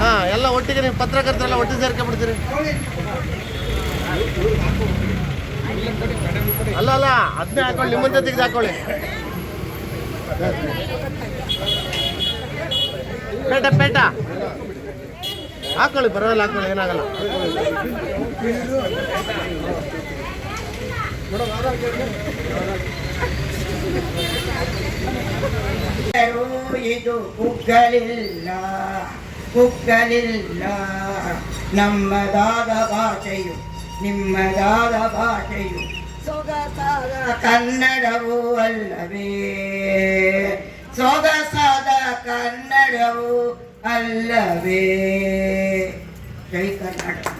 ಹಾಂ, ಎಲ್ಲ ಒಟ್ಟಿಗೆ ನೀವು ಪತ್ರಕರ್ತರೆಲ್ಲ ಒಟ್ಟಿಗೆ ಸೇರ್ಕೊಂಡ್ಬಿಡ್ತೀರಿ. ಅಲ್ಲ ಅಲ್ಲ, ಅದನ್ನೇ ಹಾಕೊಳ್ಳಿ, ನಿಮ್ಮ ಜೊತೆಗೆ ಹಾಕೊಳ್ಳಿ. ಪೇಟ ಪೇಟ. ಹಾಕೊಳ್ಳಿ ಬರೋಲ್ಲ ಹಾಕೊಳ್ಳಿ, ಏನಾಗಲ್ಲ. ಇದು ಕುಗ್ಗಲಿಲ್ಲ ಕುಗ್ಗಲಿಲ್ಲ ನಮ್ಮದಾದ ಭಾಷೆಯು, ನಿಮ್ಮದಾದ ಭಾಷೆಯು ಸೊಗಸಾದ ಕನ್ನಡವೂ ಅಲ್ಲವೇ. ಸೊಗಸಾದ ಕನ್ನಡವೂ ಅಲ್ಲವೇ. ಜೈ ಕರ್ನಾಟಕ.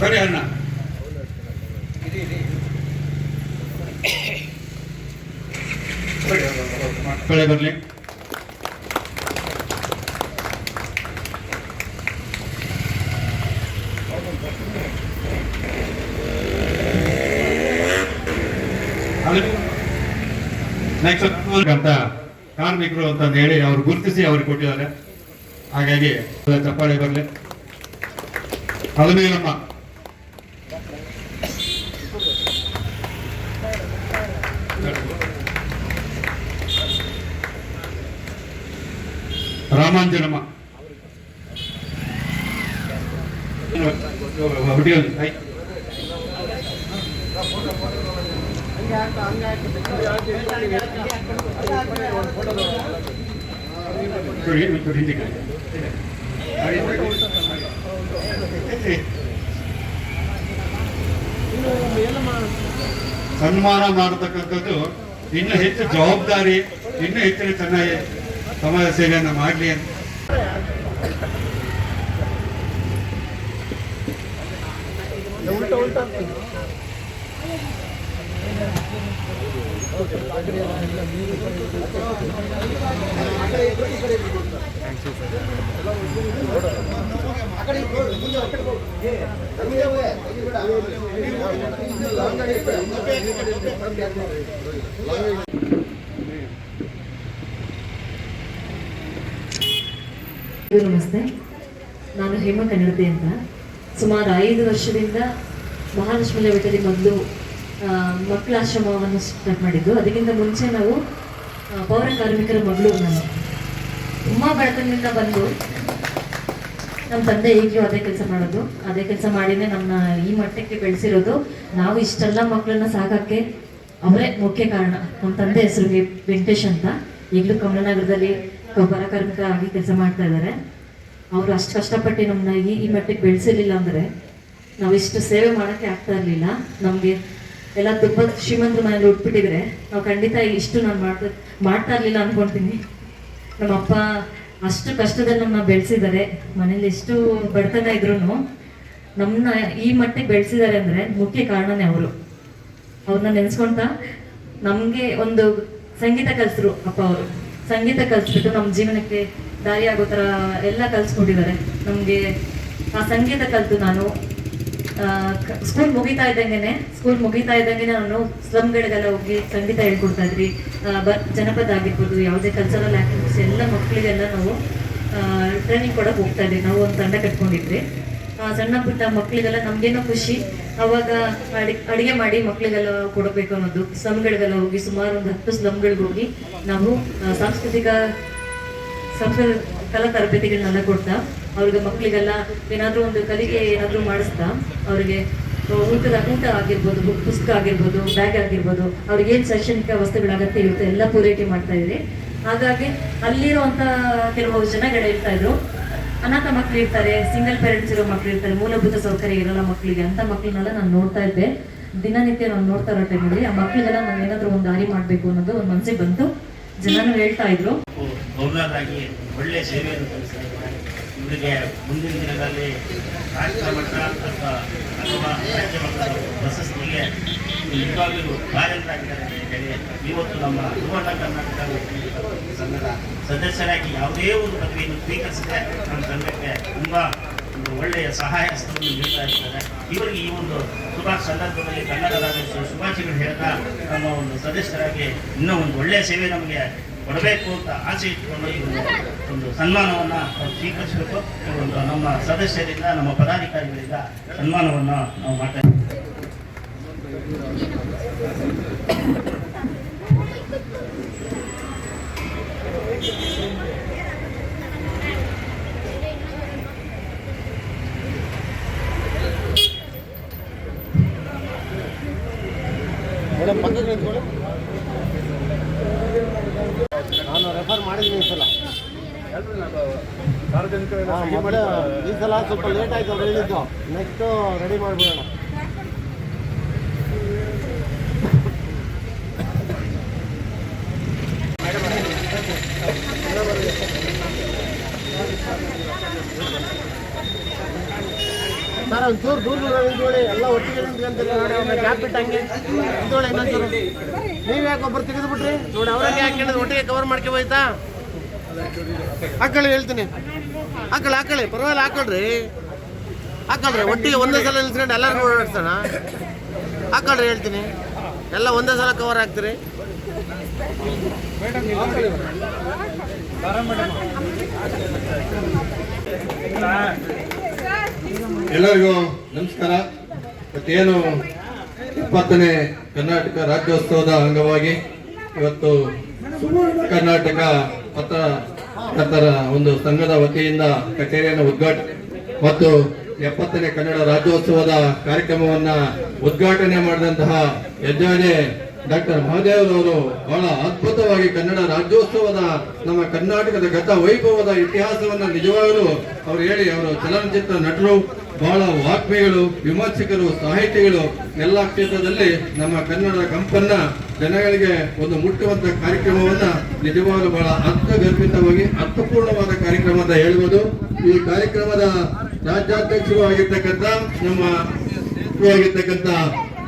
ಬನ್ನಿ ಅಣ್ಣ. ಕಳೆ ಬರಲಿ. ಅಂತ ಕಾರ್ಮಿಕರು ಅಂತ ಹೇಳಿ ಅವ್ರು ಗುರುತಿಸಿ ಅವ್ರಿಗೆ ಕೊಟ್ಟಿದ್ದಾರೆ. ಹಾಗಾಗಿ ಚಪ್ಪಾಳೆ ಬರಲಿ. ಅಲಮೇಲಮ್ಮ. ರಾಮಾಂಜನಮ್ಮ. ಸನ್ಮಾನ ಮಾಡತಕ್ಕಂಥದ್ದು ಇನ್ನು ಹೆಚ್ಚು ಜವಾಬ್ದಾರಿ ಇನ್ನು ಹೆಚ್ಚಿನ ಚೆನ್ನಾಗಿ ಸಮಾಜ ಸೇವೆಯನ್ನು ಮಾಡಲಿ ಅಂತ ಎಲ್ರಿಗೂ ನಮಸ್ತೆ. ನಾನು ಹೇಮ ಕನ್ನಡತೆ ಅಂತ. ಸುಮಾರು ಐದು ವರ್ಷದಿಂದ ಮಹಾಲಕ್ಷ್ಮಿ ಲೆವೆಟಲ್ಲಿ ಮೊದಲು ಮಕ್ಕಳ ಆಶ್ರಮವನ್ನು ಸ್ಟಾರ್ಟ್ ಮಾಡಿದ್ದು. ಅದಕ್ಕಿಂತ ಮುಂಚೆ ನಾವು ಪೌರ ಕಾರ್ಮಿಕರ ಮಗಳು ನಾನು. ತುಂಬ ಬಡತನದಿಂದ ಬಂದು ನಮ್ಮ ತಂದೆ ಈಗಲೂ ಅದೇ ಕೆಲಸ ಮಾಡೋದು. ಅದೇ ಕೆಲಸ ಮಾಡಿನೇ ನಮ್ಮ ಈ ಮಟ್ಟಕ್ಕೆ ಬೆಳೆಸಿರೋದು. ನಾವು ಇಷ್ಟೆಲ್ಲ ಮಕ್ಕಳನ್ನ ಸಾಕಕ್ಕೆ ಅವರೇ ಮುಖ್ಯ ಕಾರಣ. ನಮ್ಮ ತಂದೆ ಹೆಸರು ವೆಂಕಟೇಶ್ ಅಂತ. ಈಗಲೂ ಕಮಲನಗರದಲ್ಲಿ ಪೌರ ಕಾರ್ಮಿಕ ಆಗಿ ಕೆಲಸ ಮಾಡ್ತಾ ಇದ್ದಾರೆ ಅವರು ಅಷ್ಟು ಕಷ್ಟಪಟ್ಟು ನಮ್ಮನ್ನ ಈ ಈ ಮಟ್ಟಕ್ಕೆ ಬೆಳೆಸಿರ್ಲಿಲ್ಲ ಅಂದರೆ ನಾವು ಇಷ್ಟು ಸೇವೆ ಮಾಡೋಕ್ಕೆ ಆಗ್ತಾ ಇರಲಿಲ್ಲ. ನಮಗೆ ಎಲ್ಲ ತುಂಬ ಶ್ರೀಮಂತರ ಮನೇಲಿ ಉಟ್ಬಿಟ್ಟಿದ್ರೆ ನಾವು ಖಂಡಿತ ಇಷ್ಟು ನಾನು ಮಾಡ್ತಾ ಮಾಡ್ತಾ ಇರಲಿಲ್ಲ ಅನ್ಕೊಂತೀನಿ. ನಮ್ಮ ಅಪ್ಪ ಅಷ್ಟು ಕಷ್ಟದಲ್ಲಿ ನಮ್ಮನ್ನ ಬೆಳೆಸಿದ್ದಾರೆ. ಮನೇಲಿ ಎಷ್ಟು ಬಡತನ ಇದ್ರು ನಮ್ಮನ್ನ ಈ ಮಟ್ಟಿಗೆ ಬೆಳೆಸಿದ್ದಾರೆ ಅಂದರೆ ಮುಖ್ಯ ಕಾರಣನೇ ಅವರು. ಅವ್ರನ್ನ ನೆನೆಸ್ಕೊಳ್ತಾ ನಮಗೆ ಒಂದು ಸಂಗೀತ ಕಲಿಸ್ರು ಅಪ್ಪ ಅವರು. ಸಂಗೀತ ಕಲಿಸ್ಬಿಟ್ಟು ನಮ್ಮ ಜೀವನಕ್ಕೆ ದಾರಿ ಆಗೋ ಥರ ಎಲ್ಲ ಕಲಿಸ್ಕೊಟ್ಟಿದ್ದಾರೆ. ನಮಗೆ ಆ ಸಂಗೀತ ಕಲಿತು ನಾನು. ಸ್ಕೂಲ್ ಮುಗಿತಾ ಇದ್ದಂಗೆ ಸ್ಕೂಲ್ ಮುಗಿತಾ ಇದ್ದಂಗೆ ನಾನು ಸ್ಲಮ್ಗಳಿಗೆಲ್ಲ ಹೋಗಿ ಸಂಗೀತ ಹೇಳ್ಕೊಡ್ತಾ ಇದ್ವಿ. ಬ, ಜನಪದ ಆಗಿರ್ಬೋದು, ಯಾವುದೇ ಕಲ್ಚರಲ್ ಆ್ಯಕ್ಟಿವಿಟೀಸ್ ಎಲ್ಲ ಮಕ್ಕಳಿಗೆಲ್ಲ ನಾವು ಟ್ರೈನಿಂಗ್ ಕೊಡೋಕೆ ಹೋಗ್ತಾ ಇದ್ವಿ. ನಾವು ಒಂದು ತಂಡ ಕಟ್ಕೊಂಡಿದ್ವಿ. ಸಣ್ಣ ಪುಟ್ಟ ಮಕ್ಕಳಿಗೆಲ್ಲ ನಮ್ಗೇನೋ ಖುಷಿ. ಅವಾಗ ಅಡಿ, ಅಡಿಗೆ ಮಾಡಿ ಮಕ್ಕಳಿಗೆಲ್ಲ ಕೊಡಬೇಕು ಅನ್ನೋದು. ಸ್ಲಮ್ಗಳಿಗೆಲ್ಲ ಹೋಗಿ ಸುಮಾರು ಒಂದು ಹತ್ತು ಸ್ಲಮ್ಗಳಿಗೆ ಹೋಗಿ ನಾವು ಸಾಂಸ್ಕೃತಿಕ ಸಂಸ್ಕೃತ ಕಲಾ ತರಬೇತಿಗಳನ್ನೆಲ್ಲ ಕೊಡ್ತಾ, ಅವ್ರಿಗೆ ಮಕ್ಕಳಿಗೆಲ್ಲ ಏನಾದರೂ ಒಂದು ಕಲಿಗೆ ಏನಾದರೂ ಮಾಡಿಸ್ತಾ, ಅವರಿಗೆ ಊಟದ, ಊಟ ಆಗಿರ್ಬೋದು ಪುಸ್ತಕ ಆಗಿರ್ಬೋದು, ಬ್ಯಾಗ್ ಆಗಿರ್ಬೋದು, ಅವ್ರಿಗೆ ಏನು ಶೈಕ್ಷಣಿಕ ವಸ್ತುಗಳಾಗತ್ತೆ ಇರುತ್ತೆ ಎಲ್ಲ ಪೂರೈಕೆ ಮಾಡ್ತಾ ಇದ್ದೀವಿ. ಹಾಗಾಗಿ ಅಲ್ಲಿರುವಂಥ ಕೆಲವು ಜನಗಳು ಹೇಳ್ತಾ ಇದ್ರು. ಅನಾಥ ಮಕ್ಳು ಇರ್ತಾರೆ ಸಿಂಗಲ್ ಪೇರೆಂಟ್ಸ್ ಇರೋ ಮಕ್ಳು ಇರ್ತಾರೆ, ಮೂಲಭೂತ ಸೌಕರ್ಯ ಇರೋಲ್ಲ ಮಕ್ಕಳಿಗೆ ಅಂತ ಮಕ್ಕಳನ್ನೆಲ್ಲ ನಾನು ನೋಡ್ತಾ ಇದ್ದೆ. ದಿನನಿತ್ಯ ನಾನು ನೋಡ್ತಾ ಇರೋ ಟೈಮಲ್ಲಿ ಆ ಮಕ್ಕಳಿಗೆಲ್ಲ ನಾನು ಏನಾದರೂ ಒಂದು ದಾರಿ ಮಾಡಬೇಕು ಅನ್ನೋದು ಒಂದು ಮನಸ್ಸಿಗೆ ಬಂತು. ಜನನು ಹೇಳ್ತಾ ಇದ್ರು. ಒಳ್ಳೆಯ ಸೇವೆಯನ್ನು ಮುಂದಿನ ದಿನಗಳಲ್ಲಿ ಅಂತ ಹೇಳಿ ಇವತ್ತು ನಮ್ಮ ಸುವರ್ಣ ಕರ್ನಾಟಕ ಸಂಘದ ಸದಸ್ಯರಾಗಿ ಯಾವುದೇ ಒಂದು ಪದವಿಯನ್ನು ಸ್ವೀಕರಿಸಿದ್ರೆ ನಮ್ಮ ಸಂಘಕ್ಕೆ ತುಂಬ ಒಂದು ಒಳ್ಳೆಯ ಸಹಾಯ ಹಸ್ತವನ್ನು ನೀಡ್ತಾ ಇರ್ತಾರೆ. ಇವರಿಗೆ ಈ ಒಂದು ಶುಭ ಸಂದರ್ಭದಲ್ಲಿ ಕನ್ನಡ ರಾಜ್ಯೋತ್ಸವ ಶುಭಾಶಯಗಳು ಹೇಳ್ತಾ ನಮ್ಮ ಒಂದು ಸದಸ್ಯರಾಗಿ ಇನ್ನೂ ಒಂದು ಒಳ್ಳೆಯ ಸೇವೆ ನಮಗೆ ಕೊಡಬೇಕು ಅಂತ ಆಸೆ ಇಟ್ಕೊಂಡು ಈ ಒಂದು ಸನ್ಮಾನವನ್ನು ನಾವು ಸ್ವೀಕರಿಸಬೇಕು. ಒಂದು ನಮ್ಮ ಸದಸ್ಯರಿಂದ, ನಮ್ಮ ಪದಾಧಿಕಾರಿಗಳಿಂದ ಸನ್ಮಾನವನ್ನು ನಾವು ಮಾಡ್ತಾ. ಮೇಡಮ್ ಪಕ್ಕಕ್ಕೆ ನಿಂತ್ಕೊಳ್ಳಿ ನಾನು ರೆಫರ್ ಮಾಡಿದ್ದೀನಿ ಈ ಸಲ. ಈ ಸಲ ಸ್ವಲ್ಪ ಲೇಟ್ ಆಯ್ತು ಹೇಳಿದ್ದು. ನೆಕ್ಸ್ಟು ರೆಡಿ ಮಾಡಿಬಿಡೋಣ. ಸರ್ ಒಂಚೂರು ದೂರ ದೂರ ನಿಂತ್ಕೊಳ್ಳಿ ಎಲ್ಲ ಒಟ್ಟಿಗೆ ಅಂತ ನೋಡಿ ಒಮ್ಮೆ ಗ್ಯಾಪ್ ಬಿಟ್ಟು ಹಂಗೆ ನಿಂತ್ಕೊಳ್ಳಿ ಇನ್ನೊಂಚೂರು ನೀವು ಯಾಕೆ ಒಬ್ಬರು ತೆಗೆದು ಬಿಟ್ರಿ ನೋಡಿ ಅವ್ರಿಗೆ ಯಾಕೆ ಹೇಳಿದ್ರು ಒಟ್ಟಿಗೆ ಕವರ್ ಮಾಡ್ಕೊಬೋಯ್ತಾ ಹಾಕೊಳ್ಳಿ ಹೇಳ್ತೀನಿ. ಹಾಕೊಳ್ಳಿ ಹಾಕೊಳ್ಳಿ ಪರವಾಗಿಲ್ಲ ಹಾಕೊಳ್ರಿ. ಹಾಕೊಳ್ರಿ. ಒಟ್ಟಿಗೆ ಒಂದೇ ಸಲ ನಿಲ್ಸ್ಕೊಂಡು ಎಲ್ಲರಿಗೂ ಓಡಾಡ್ಸೋಣ ಹಾಕೊಳ್ರಿ ಹೇಳ್ತೀನಿ. ಎಲ್ಲ ಒಂದೇ ಸಲ ಕವರ್ ಹಾಕ್ತೀರಿ. ಎಲ್ಲರಿಗೂ ನಮಸ್ಕಾರ. ಇವತ್ತೇನು ಇಪ್ಪತ್ತನೇ ಕರ್ನಾಟಕ ರಾಜ್ಯೋತ್ಸವದ ಅಂಗವಾಗಿ ಇವತ್ತು ಕರ್ನಾಟಕ ಪತ್ರಕರ್ತರ ಒಂದು ಸಂಘದ ವತಿಯಿಂದ ಕಚೇರಿಯನ್ನು ಉದ್ಘಾಟನೆ ಮತ್ತು ಎಪ್ಪತ್ತನೇ ಕನ್ನಡ ರಾಜ್ಯೋತ್ಸವದ ಕಾರ್ಯಕ್ರಮವನ್ನ ಉದ್ಘಾಟನೆ ಮಾಡಿದಂತಹ ಯಜ್ಞಾನೆ ಡಾಕ್ಟರ್ ಮಹದೇವರವರು ಬಹಳ ಅದ್ಭುತವಾಗಿ ಕನ್ನಡ ರಾಜ್ಯೋತ್ಸವದ ನಮ್ಮ ಕರ್ನಾಟಕದ ಗತ ವೈಭವದ ಇತಿಹಾಸವನ್ನ ನಿಜವಾಗಲೂ ಅವರು ಹೇಳಿ, ಅವರು ಚಲನಚಿತ್ರ ನಟರು. ಬಹಳ ವಾಗ್ಮಿಗಳು, ವಿಮರ್ಶಕರು, ಸಾಹಿತಿಗಳು ಎಲ್ಲ ಕ್ಷೇತ್ರದಲ್ಲಿ ನಮ್ಮ ಕನ್ನಡ ಕಂಪನ್ನ ಜನಗಳಿಗೆ ಒಂದು ಮುಟ್ಟುವಂತ ಕಾರ್ಯಕ್ರಮವನ್ನ ನಿಜವಾಗಲೂ ಬಹಳ ಅರ್ಥಗರ್ಭಿತವಾಗಿ, ಅರ್ಥಪೂರ್ಣವಾದ ಕಾರ್ಯಕ್ರಮ ಅಂತ ಹೇಳ್ಬೋದು. ಈ ಕಾರ್ಯಕ್ರಮದ ರಾಜ್ಯಾಧ್ಯಕ್ಷರು ಆಗಿರ್ತಕ್ಕಂಥ ನಮ್ಮ ಆಗಿರ್ತಕ್ಕಂಥ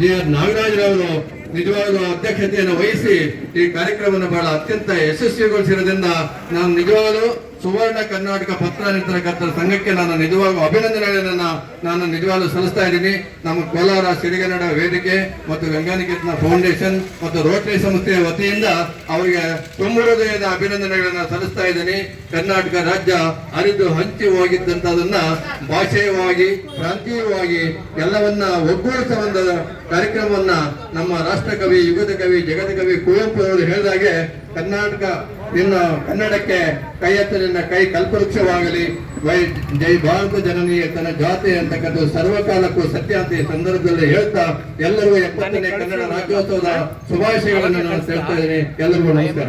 ಜಿ ಆರ್ ನಾಗರಾಜರವರು ನಿಜವಾಗಲೂ ಅಧ್ಯಕ್ಷತೆಯನ್ನು ವಹಿಸಿ ಈ ಕಾರ್ಯಕ್ರಮವನ್ನು ಬಹಳ ಅತ್ಯಂತ ಯಶಸ್ವಿಗೊಳಿಸಿರೋದ್ರಿಂದ ನಾನು ನಿಜವಾಗಲೂ ಸುವರ್ಣ ಕರ್ನಾಟಕ ಪತ್ರಕರ್ತರ ಸಂಘಕ್ಕೆ ನಾನು ನಿಜವಾಗೂ ಅಭಿನಂದನೆಗಳನ್ನ ನಾನು ನಿಜವಾಗ್ಲೂ ಸಲ್ಲಿಸ್ತಾ ಇದ್ದೀನಿ. ನಮ್ಮ ಕೋಲಾರ, ಸಿರಿಗನ್ನಡ ವೇದಿಕೆ ಮತ್ತು ಗಂಗಾನಿಕೇತನ ಫೌಂಡೇಶನ್ ಮತ್ತು ರೋಟರಿ ಸಂಸ್ಥೆಯ ವತಿಯಿಂದ ಅವರಿಗೆ ತುಂಬ ಹೃದಯದ ಅಭಿನಂದನೆಗಳನ್ನ ಸಲ್ಲಿಸ್ತಾ ಇದ್ದೀನಿ. ಕರ್ನಾಟಕ ರಾಜ್ಯ ಹರಿದು ಹಂಚಿ ಹೋಗಿದ್ದಂತದನ್ನ ಭಾಷೆಯವಾಗಿ, ಪ್ರಾಂತೀಯವಾಗಿ ಎಲ್ಲವನ್ನ ಒಗ್ಗೂಡಿಸುವ ಕಾರ್ಯಕ್ರಮವನ್ನ ನಮ್ಮ ರಾಷ್ಟ್ರಕವಿ, ಯುಗದ ಕವಿ, ಜಗದ ಕವಿ ಕುವೆಂಪು ಅವರು ಹೇಳಿದಾಗೆ ಕರ್ನಾಟಕ ಇನ್ನು ಕನ್ನಡಕ್ಕೆ ಕೈ ಎತ್ತಲಿನ ಕೈ ಕಲ್ಪವೃಕ್ಷವಾಗಲಿ. ವೈ ಜೈ ಭಾರತ ಜನನೀಯ ತನ್ನ ಜಾತಿ ಅಂತಕ್ಕಂಥ ಸರ್ವಕಾಲಕ್ಕೂ ಸತ್ಯ ಅಂತ ಈ ಸಂದರ್ಭದಲ್ಲಿ ಹೇಳ್ತಾ ಎಲ್ಲರಿಗೂ ಎಪ್ಪತ್ತನೇ ಕನ್ನಡ ರಾಜ್ಯೋತ್ಸವದ ಶುಭಾಶಯಗಳನ್ನು ನಾನು ಹೇಳ್ತಾ ಇದ್ದೀನಿ. ಎಲ್ಲರಿಗೂ ನಮಸ್ಕಾರ.